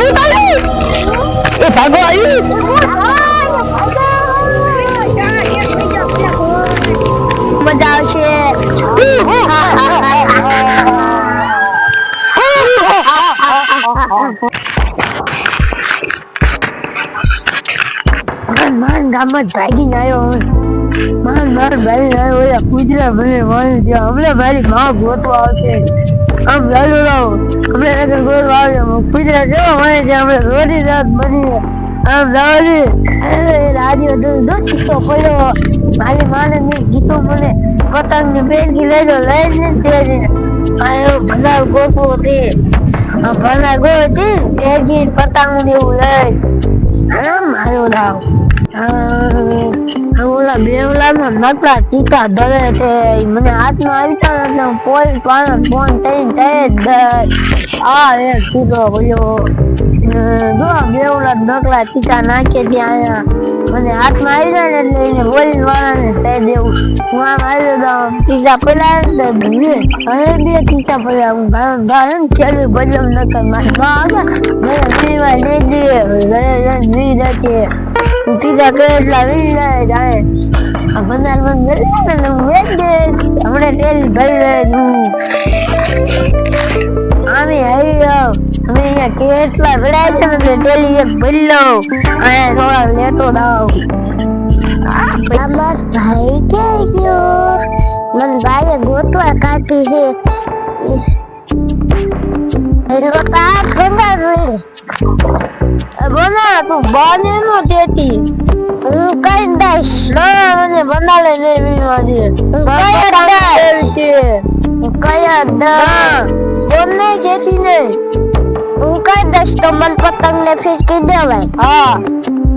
ભૂત આવ્યું એ ભાગો આવ્યું મજા આવશે. માન ગામમાં આવ્યો હવે. માન માર ભાઈ આવ્યો ઓલા મને માર્યું છે. હમણાં મારી માં ગોતવા આવશે. આમ લાલો લાવો. અમે નગર ગોતવા આવશે કુતરા કેવો મારે છે અમે રોજી રાત બની આમ લાવલી રાજી હતું જો છીકો પડ્યો. મારી માને ની ગીતો મને પતંગની બેનકી લઈ લો લઈ નથી આયો ભલા ગોતવો હતી ભલા ગોતી બેનકી પતંગ ને એવું લઈ હા, મારો રાવ ઓલા બેવલામાં નતા ટીકા ધરે છે. મને હાથમાં આવી ને હું પોલ પાણ ફોન થઈ થઈ જ આ એ છૂટો બોલ્યો જો બેવલા નકરા ટીકા નાખે ત્યાં મને હાથમાં આવી જાય ને એટલે એને બોલીને વાળાને કહી દેવું. હું આમ આવ્યો તો ટીકા પેલા બે હવે બે ટીકા પેલા હું ગામ ગામ છેલ્લી બદલમ નકર મારી. માં આવે મને લઈ દે ઘરે જઈને વી રાખીએ. હું ટીકા કરે એટલા વી જાય જાય. આ બંધાર બંધ કરી ને હું વેચ દે. હમણાં તેલ ભરી લે અમે રડાય છે ને ડેલી એક ભરી અને થોડા લેતો દાવ બસ ભાઈ કે ગયો? મન ભાઈએ ગોતવા કાઢી છે. એટલે ગંગા બના તું બને નો દેતી. હું કઈ દઈશ? ના મને બનાલે ને વીણવા દે. કયા કયા દઈશ? બોલને કેતી ને હું કઈ દઈશ તો મન પતંગ ને ફીરકી દેવાય હા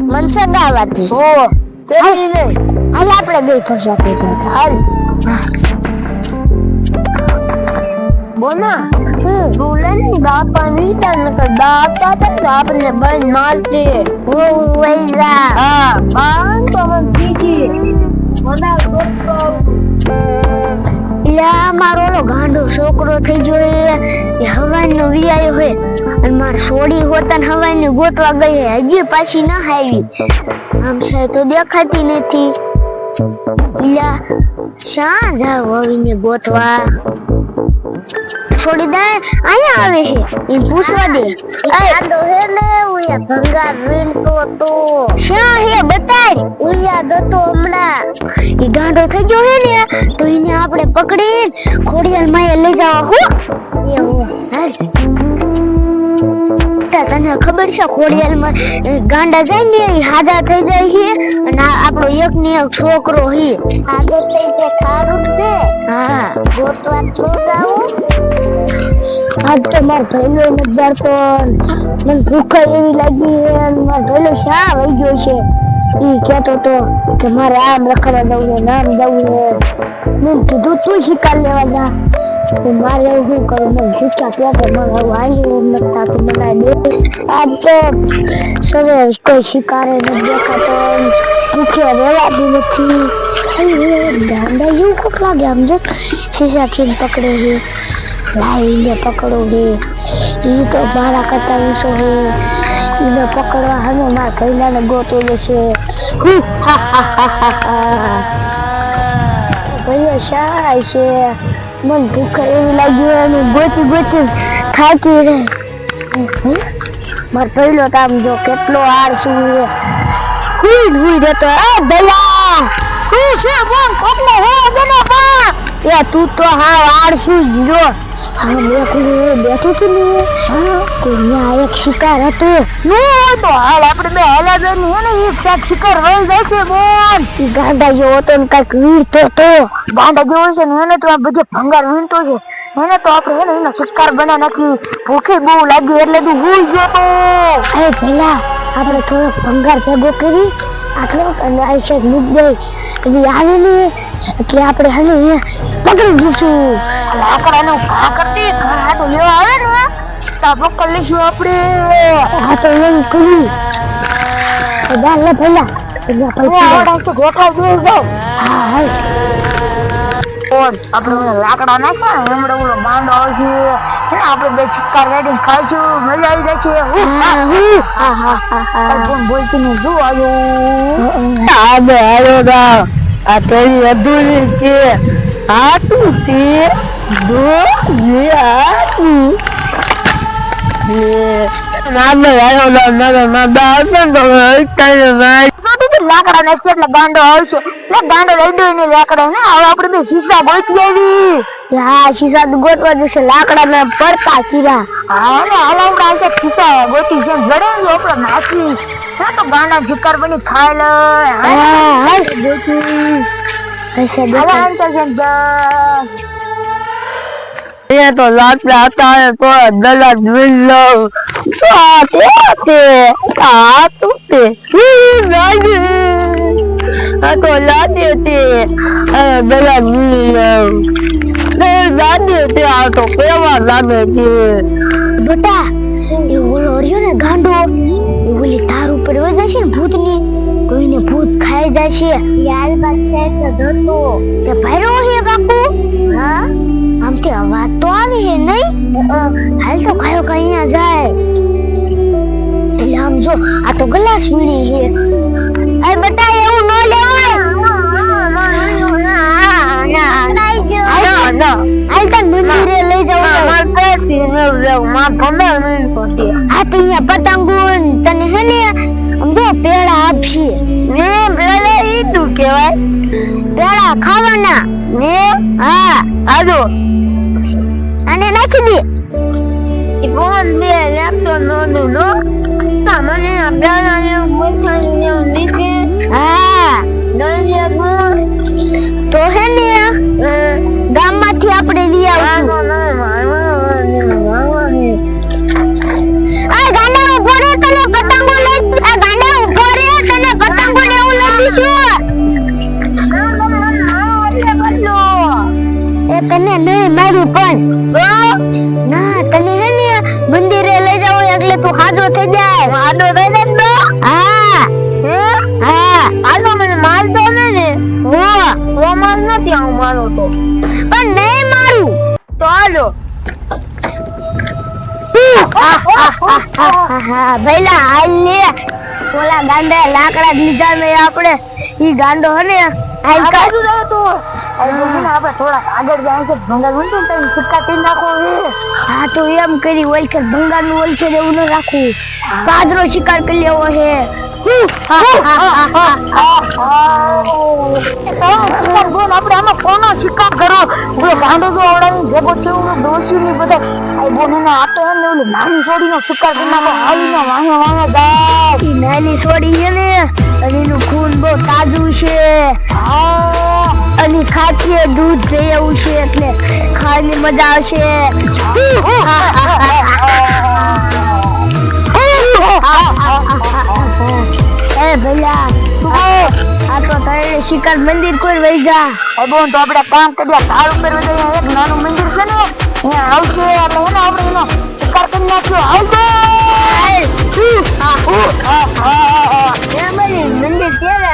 મન સગાવાથી ઓ કેતી ને હાલ આપણે બે ફરસા કરી હાલ બોના હમ તું લે ને બાપા વીતા ને કે બાપા છે ને આપણે બંધ મારતે હું વૈરા હા બાન તો મને કીધી મને ગોતો મારો ઓલો ગાંડો છોકરો થઈ ગયો એ. હવાઈ નો વિયાયો હે. અને માર સોડી હોતા ને હવાઈની ગોતવા ગઈ હજી પાછી ના આવી આમ છે તો દેખાતી નથી. યા શા જાવ હવીને ગોતવા? છોડી દે અહીંયા આવે છે. એ પૂછવા દે. ગાંડો હે ને ઉયા ભંગાર વીણતો તો શા હે બતાય? ઉયા દતો હમણાં. એ ગાંડો થઈ ગયો હે ને તો એને આપણે પકડી ખોડિયાલ માએ લઈ જવા હો. એવું હાલ. તને ખબર છે ખોડિયાલમાં ગાંડા જાય ને એ હાજા થઈ જાય છે અને આપણો એક ને એક છોકરો હે. હાજો થઈ જાય ખારું દે હા. ગોતવા છો જાવું આજ તો માર ભાઈલો મતદાર તો મને ભૂખ એવી લાગી અને માર ભઈલો શા વહી ગયો છે? એ કહેતો તો કે મારે આમ રખડવા જવું છે નામ જવું છે મેં કીધું, તું શિકાર લેવા જા. હું મારે એવું શું કરું? મને શિક્ષા કે મને આવું આવ્યું નથી થતું, મને દે આજ તો સરસ કોઈ શિકારે નથી દેખાતો ભૂખ્યા બી નથી. ગાંડા જેવું કોક લાગે આમ જો. શીશા ખીન પકડે છે. લાવીને પકડો હે. ઈ તો મારા કરતા ઊંચો હે. એને પકડવા હમે મારા કૈલાને ગોતો લેશે. ભાઈઓ શાય છે. મન ભૂખ એવી લાગી અને ગોતી ગોતી થાકી રે? માર પહેલો તો જો કેટલો હાર શું રે હુઈ હુઈ જતો એ ભલા! શું છે બોલ કોટલો હો બનો બા એ તું તો હા આળસુ જ જો. હા ને હા શિકાર નો હે ને ને ને ભંગાર વીણતો છે. એને તો આપણે હે ને, એનો શિકાર બના નાખી. ભૂખે બહુ લાગી, એટલે તું ભૂલ ગયો તો. અરે પેલા આપણે થોડો ભંગાર ભેગો કરી આટલો અને આ છે મૂક દે એટલે આવે ને એટલે આપણે હવે અહીંયા પકડી દઈશું લાકડાનું ઘા કરતી ઘર હાટું લેવા આવે ને. તા પકડ લઈશું આપણે. આ તો એમ કર્યું બધા લે તો હા હા ઓલા લાકડા નાખ્યા હમણાં ઓલો માંડો આવશે આપણે બે સિક્કા રેડી ખાઈશું. મજા આવી જાય છે. હું. હા, હા, હા, હા. બોલતી ને શું આવ્યું? આને આવ્યો આ તેરી અધૂરી છે. હાથું છે? તો લાકડા નાખશે એટલે ગાંડો આવશે એટલે ગાંડો લઈ દો ને લાકડા ને હવે આપણે બે શીશા ગોતી આવી હા શીશા ગોતવા જશે લાકડા ના પડતા ચીરા હા ને હલાવડા આવશે શીશા ગોતી જેમ જડે આપણે નાખી હા તો ગાંડા જિકર બની ખાય લે હા હા ગોતી હવે. તો જેમ. એ તો લાકડા હતા તો દલા જોઈ લઉં તો આ તે તે આ તું તે આ તો તે દલા લઉં તે લાગે તે આ તો કેવા લાગે છે. બેટા, એ ઓલો રહ્યો ને ગાંડો, એ ઓલી તાર ઉપર વહી જશે ને ભૂતની તો એને ભૂત ખાઈ જશે. યાલ વાત છે કે દોસ્તો તે ભૈરો હે બાપુ? હા? આમ તે તો આવી હે નહીં? હાલ તો ખાયો કે અહીંયા જાય. એટલે આમ જો આ તો ગ્લાસ વીણી છે. અરે બેટા એવું ન લેવાય. તો પતંગો તને હે ને જો પેડા આપશે. ને પેલા ઈદુ કહેવાય? પેડા ખાવાના. ને? હા. આજો અને નાખી દે. કોણ લે લેપટોપ નો નો મને આ પેલા ને બોલવાનું ને નીચે હા. કોણ તો હે ને ભઈલા હાલ લે. ઓલા ગાંડા લાકડા લીધા ને આપણે. ઈ ગાંડો હે ને હાલ કર આપણે થોડાક આગળ જાય છે ભંગાર ને નાખો હા તો એમ કરી ઓલખર ભંગારનું ઓલખર એવું ન રાખવું શિકાર કરી લેવો છે આપણે આમાં કોનો શિકાર કરો બોલો ગાંડો જો આવડાવી ભેગો છે હું દોશી ની બધા આ બોને ના આ તો એમ ને ઓલી નાની શિકાર કરી નાખો જાય ઈ નાની છોડી છે ને અને એનું ખૂન બહુ તાજું છે. હા. અને ખાતીએ દૂધ થઈ આવું છે એટલે ખાવાની મજા આવશે. એ ભૈયા આ તો તારે શિકાર મંદિર કોઈ વહી જા. અબોન તો આપણે કામ કરીએ કાળ ઉપર એક નાનું મંદિર છે ને ત્યાં આવશે. આપણે હે આપણે એનો શિકાર કરી નાખ્યો આવશે? મંદિર ક્યારે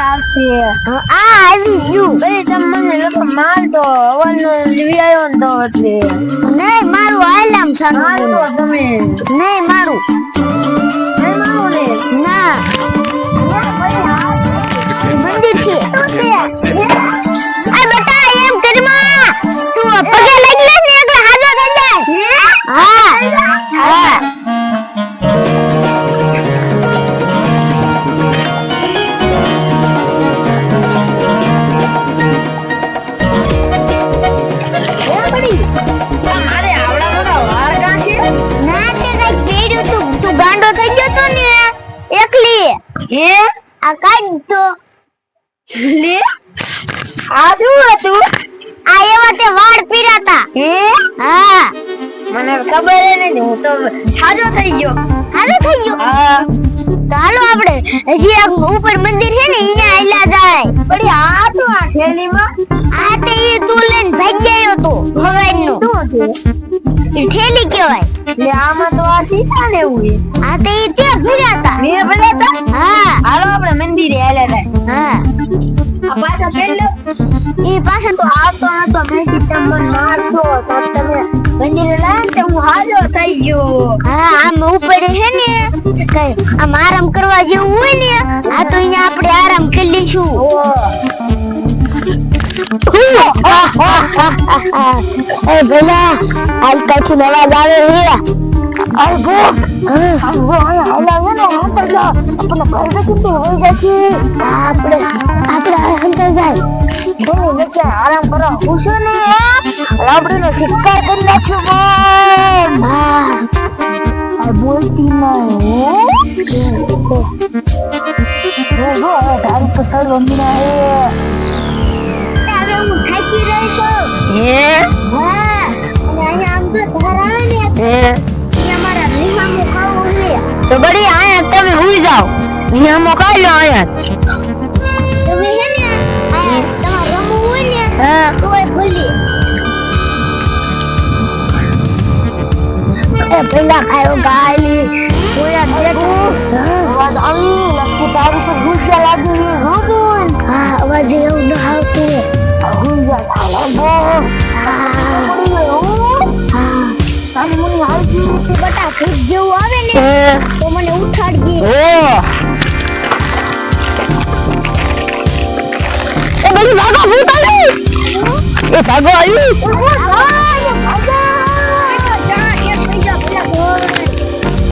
લે? આ શું હતું? આ એ તે વાળ પીરાતા હે? હા. મને ખબર હે ને હું તો સાજો થઈ ગયો. હાલો થઈ ગયો. હા. ચાલો આપણે હજી આ ઉપર મંદિર છે ને અહીંયા આયલા જાય. પણ આ તો આ થેલીમાં? આ તે તું લઈને ભાગી ગયો તો હવાઈનું શું છે ઠેલી કહેવાય. લે આમાં તો આ શીશા ને એવું આ તે ત્યાં ત્યાં હતા. મેં બધા હતા હા. હાલો આપણે મંદિરે હાલ્યા થાય હા. આ પાછા પેલો ઈ પાછળ તો આવતો નતો. મેં કીધું તમે મારશો તો તમે બંદીને લાગે હું હાજો થઈ ગયો. હા આમ ઉપર હે ને. કઈ આમ આરામ કરવા જેવું હોય ને આ તો અહીંયા એ ભલા આજ કાચી નવા આવે હે. અરે ભો. ભો આયા હલાવે ને ઉપર જા આપણને ઘર બેઠી હોઈ જશે આપણે આપણે અંદર જાય. ભૂમિ નીચે આરામ કરો. હું છું ને લાબડીનો શિકાર કરી નાખ્યો હા. આ બોલતી નહીં હો. હો તારી તો સર રમીના હે. હું થાકી રહી છું હે? હા અને અહીંયા આમ તો ધાર આવે ને હે? અહીંયા મારા નિહામું ખાવું છે. તો બડી આયા તમે હુઈ જાઓ. નિયમો કાઢ લો અહીંયા તમે છે ને તમારે રમવું હોય ને હા. તોય ભૂલી. પેલા ખાયો ગાયલી કોયા દેખું વાત આવી લખી તારી તો ગુસ્સા લાગી રોબોન હા અવાજ એવું ન આવતું. ગયો હા તારી મને આવી તે બટા ભૂત જેવું આવે ને તો મને ઉઠાડજે ઓ એ બધી ભાગો ભૂત આવી એ ભાગો. આવી